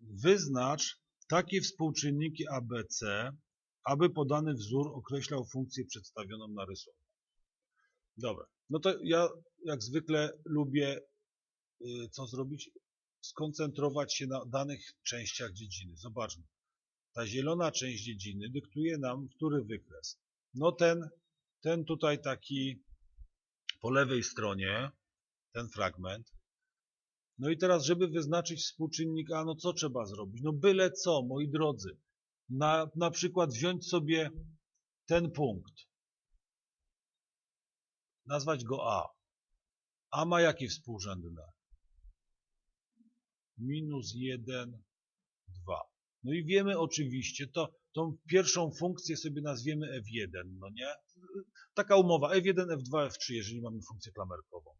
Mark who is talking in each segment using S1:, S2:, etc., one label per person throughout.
S1: wyznacz takie współczynniki ABC, aby podany wzór określał funkcję przedstawioną na rysunku. Dobra, no to ja jak zwykle lubię y, co zrobić? Skoncentrować się na danych częściach dziedziny. Zobaczmy. Ta zielona część dziedziny dyktuje nam który wykres? No ten, ten tutaj taki po lewej stronie, ten fragment. No i teraz, żeby wyznaczyć współczynnik A, no co trzeba zrobić? No byle co, moi drodzy. Na, na przykład wziąć sobie ten punkt. Nazwać go A. A ma jakie współrzędne? Minus 1, 2. No i wiemy oczywiście, to tą pierwszą funkcję sobie nazwiemy f1, no nie? Taka umowa, f1, f2, f3, jeżeli mamy funkcję klamerkową.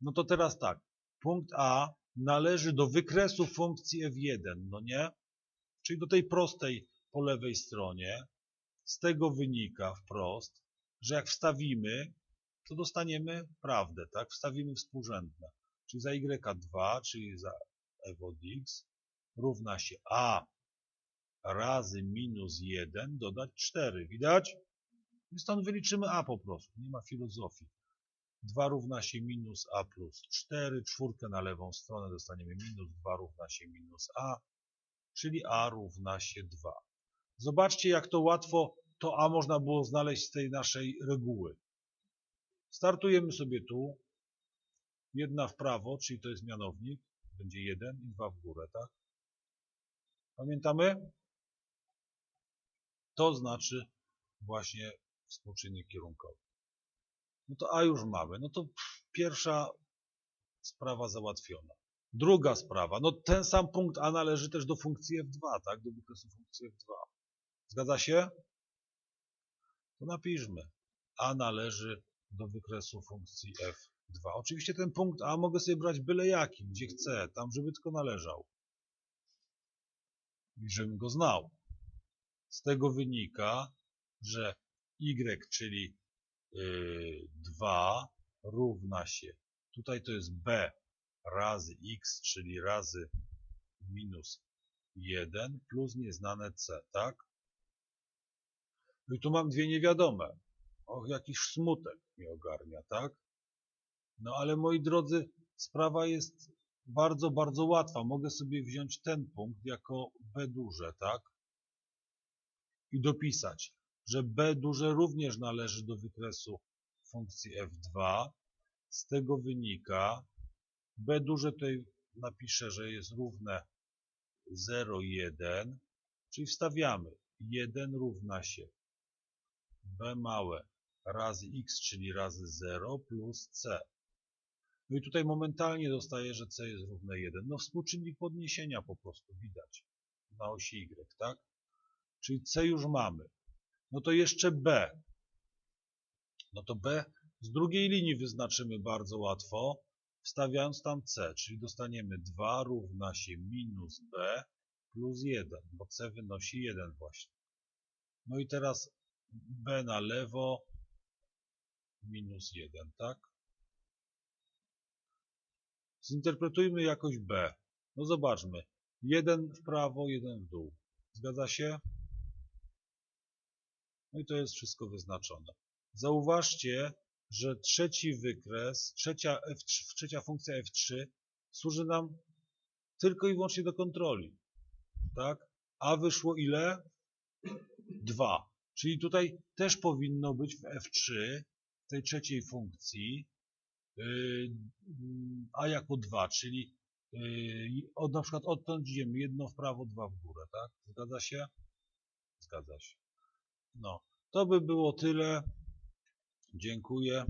S1: No to teraz tak, punkt A należy do wykresu funkcji f1, no nie? Czyli do tej prostej po lewej stronie. Z tego wynika wprost, że jak wstawimy, to dostaniemy prawdę, tak? Wstawimy współrzędne. Czyli za y2, czyli za f od x równa się a razy minus 1 dodać 4. Widać? I stąd wyliczymy a po prostu. Nie ma filozofii. 2 równa się minus a plus 4. Czwórkę na lewą stronę dostaniemy minus 2 równa się minus a. Czyli a równa się 2. Zobaczcie, jak to łatwo to a można było znaleźć z tej naszej reguły. Startujemy sobie tu. Jedna w prawo, czyli to jest mianownik. Będzie 1 i 2 w górę, tak? Pamiętamy? To znaczy właśnie współczynnik kierunkowy. No to A już mamy. No to pierwsza sprawa załatwiona. Druga sprawa. No ten sam punkt A należy też do funkcji F2, tak? Do wykresu funkcji F2. Zgadza się? To napiszmy. A należy do wykresu funkcji F2. Oczywiście ten punkt A mogę sobie brać byle jaki, gdzie chcę, tam żeby tylko należał. I żebym go znał. Z tego wynika, że y, czyli 2 y, równa się, tutaj to jest b razy x, czyli razy minus 1 plus nieznane c, tak? No i tu mam dwie niewiadome. Och, jakiś smutek mnie ogarnia, tak? No ale moi drodzy, sprawa jest bardzo, bardzo łatwa. Mogę sobie wziąć ten punkt jako b duże, tak? I dopisać, że b duże również należy do wykresu funkcji f2. Z tego wynika, b duże tutaj napiszę, że jest równe 0,1, czyli wstawiamy 1 równa się b małe razy x, czyli razy 0 plus c. No i tutaj momentalnie dostaję, że c jest równe 1. No współczynnik podniesienia po prostu widać na osi y, tak? Czyli c już mamy. No to jeszcze b. No to b z drugiej linii wyznaczymy bardzo łatwo, wstawiając tam c, czyli dostaniemy 2 równa się minus b plus 1, bo c wynosi 1 właśnie. No i teraz b na lewo minus 1, tak? Zinterpretujmy jakoś b. No zobaczmy. 1 w prawo, 1 w dół. Zgadza się? No i to jest wszystko wyznaczone. Zauważcie, że trzeci wykres, trzecia, F3, trzecia funkcja F3 służy nam tylko i wyłącznie do kontroli. Tak? A wyszło ile? 2. Czyli tutaj też powinno być w F3, w tej trzeciej funkcji, yy, A jako 2, czyli yy, od, na przykład odtąd idziemy jedno w prawo, dwa w górę, tak? Zgadza się? Zgadza się. No, to by było tyle. Dziękuję.